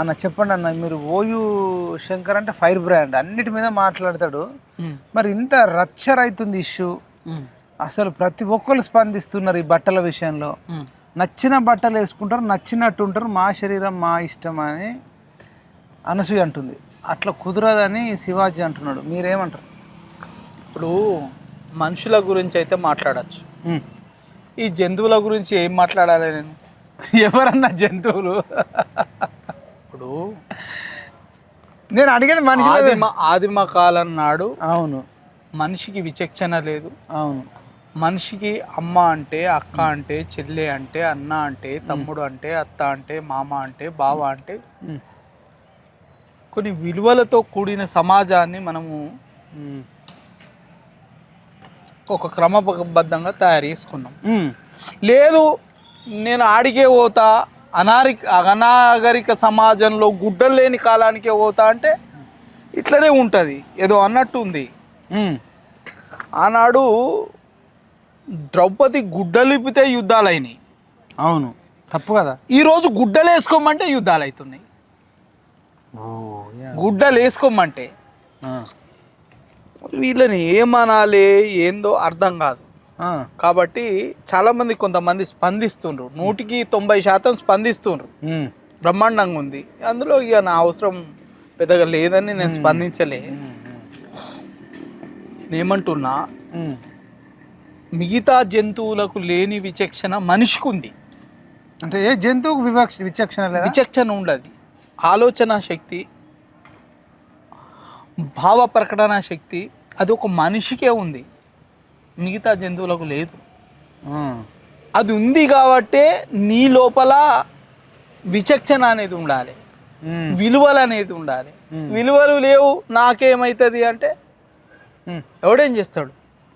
అన్న చెప్పండి అన్న మీరు ఓయూ శంకర్ అంటే ఫైర్ బ్రాండ్ అన్నిటి మీద మాట్లాడతాడు. మరి ఇంత రచ్చర్ అవుతుంది ఇష్యూ. అసలు ప్రతి ఒక్కరు స్పందిస్తున్నారు ఈ బట్టల విషయంలో. నచ్చిన బట్టలు వేసుకుంటారు నచ్చినట్టు ఉంటారు మా శరీరం మా ఇష్టం అని అనసూయ అంటుంది. అట్లా కుదరదని శివాజీ అంటున్నాడు. మీరేమంటారు? ఇప్పుడు మనుషుల గురించి అయితే మాట్లాడచ్చు. ఈ జంతువుల గురించి ఏం మాట్లాడాలి నేను? ఎవరన్నా జంతువులు? ఇప్పుడు నేను అడిగేది మనిషి ఆదిమ ఆదిమ కాలం నాడు అవును. మనిషికి విచక్షణ లేదు. అవును. మనిషికి అమ్మ అంటే అక్క అంటే చెల్లె అంటే అన్న అంటే తమ్ముడు అంటే అత్త అంటే మామ అంటే బావ అంటే. కొన్ని విలువలతో కూడిన సమాజాన్ని మనము. ఒక క్రమబద్ధంగా తయారు చేసుకున్నాం. లేదు నేను ఆడికే పోతా అనారిక అనాగరిక సమాజంలో గుడ్డలు లేని కాలానికే పోతా అంటే ఇట్లనే ఉంటుంది. ఏదో అన్నట్టు ఉంది. ఆనాడు ద్రౌపది గుడ్డలు ఇప్పితే యుద్ధాలు అయినాయి అవును. తప్పు కదా? ఈరోజు గుడ్డలు వేసుకోమంటే యుద్ధాలు అవుతున్నాయి గుడ్డలు వేసుకోమంటే. వీళ్ళని ఏమనాలి? ఏందో అర్థం కాదు. కాబట్టి చాలామంది కొంతమంది స్పందిస్తుండ్రు. నూటికి తొంభై శాతం స్పందిస్తుండ్రు. బ్రహ్మాండంగా ఉంది. అందులో ఇక నా అవసరం పెద్దగా లేదని నేను స్పందించలే. నేనేమంటున్నా ఉమ్. మిగతా జంతువులకు లేని విచక్షణ మనిషికి ఉంది అంటే ఏ జంతువుకు వివక్ష విచక్షణ లేదా? విచక్షణ ఉండదు. ఆలోచన శక్తి భావ ప్రకటన శక్తి అది ఒక మనిషికే ఉంది. మిగతా జంతువులకు లేదు. అది ఉంది కాబట్టే నీ లోపల విచక్షణ అనేది ఉండాలి. విలువలు అనేది ఉండాలి. విలువలు లేవు నాకేమవుతుంది అంటే. ఎవడేం చేస్తాడు